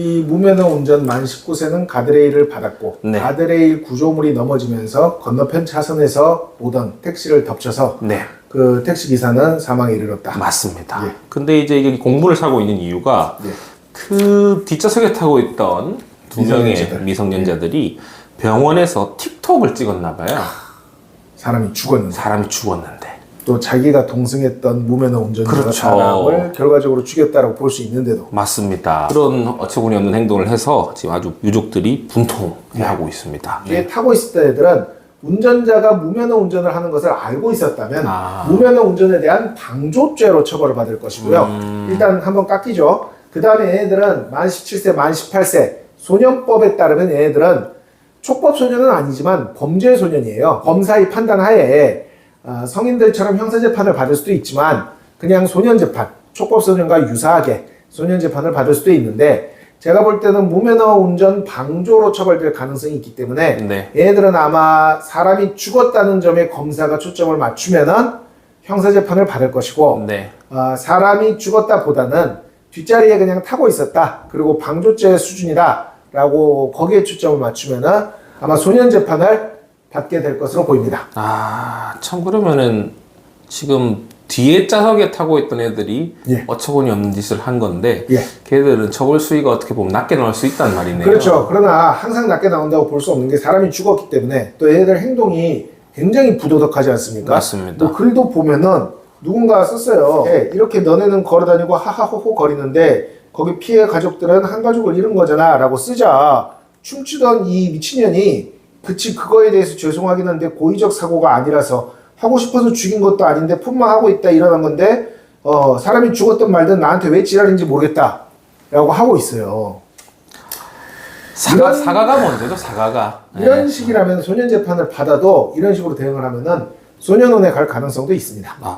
이 무면허 운전 만 19세는 가드레일을 받았고 네. 가드레일 구조물이 넘어지면서 건너편 차선에서 오던 택시를 덮쳐서 네. 그 택시 기사는 사망에 이르렀다. 맞습니다. 예. 근데 이제 이게 공부를 사고 있는 이유가 예. 그 뒷좌석에 타고 있던 두 명의 미성년자들. 미성년자들이 병원에서 틱톡을 찍었나 봐요. 사람이 죽었는데 사람이 죽었는데. 또 자기가 동승했던 무면허 운전자가 그렇죠. 사람을 결과적으로 죽였다고 볼 수 있는데도 맞습니다. 그런 어처구니 없는 행동을 해서 지금 아주 유족들이 분통해하고 있습니다. 이게 타고 때 애들은 운전자가 무면허 운전을 하는 것을 알고 있었다면 아. 무면허 운전에 대한 방조죄로 처벌을 받을 것이고요. 음. 일단 한번 깎이죠. 그 다음에 얘네들은 만 17세, 만 18세 소년법에 따르면 얘네들은 촉법 소년은 아니지만 범죄 소년이에요. 검사의 판단 하에 아, 성인들처럼 형사재판을 받을 수도 있지만 그냥 소년재판, 촉법 소년과 유사하게 소년재판을 받을 수도 있는데 제가 볼 때는 무면허 운전 방조로 처벌될 가능성이 있기 때문에 네. 얘네들은 아마 사람이 죽었다는 점에 검사가 초점을 맞추면은 형사재판을 받을 것이고 네. 아, 사람이 죽었다 보다는 뒷자리에 그냥 타고 있었다. 그리고 방조죄 수준이다. 라고 거기에 초점을 맞추면은 아마 소년 재판을 받게 될 것으로 보입니다. 아, 참 그러면은 지금 뒤에 좌석에 타고 있던 애들이 예. 어처구니 없는 짓을 한 건데 예. 걔들은 처벌 수위가 어떻게 보면 낮게 나올 수 있단 말이네요. 그렇죠. 그러나 항상 낮게 나온다고 볼 수 없는 게 사람이 죽었기 때문에 또 얘네들 행동이 굉장히 부도덕하지 않습니까? 맞습니다. 뭐 글도 보면은 누군가 썼어요. 예, 이렇게 너네는 걸어다니고 하하호호 거리는데 거기 피해 가족들은 한 가족을 잃은 거잖아 라고 쓰자 춤추던 이 미친년이 그치 그거에 대해서 죄송하긴 한데 고의적 사고가 아니라서 하고 싶어서 죽인 것도 아닌데 폭망하고 있다 일어난 건데 어 사람이 죽었든 말든 나한테 왜 지랄인지 모르겠다 라고 하고 있어요. 사가, 이런- 사과가 먼저죠, 사과가. 이런 예. 식이라면 소년 재판을 받아도 이런 식으로 대응을 하면은 소년원에 갈 가능성도 있습니다. 아,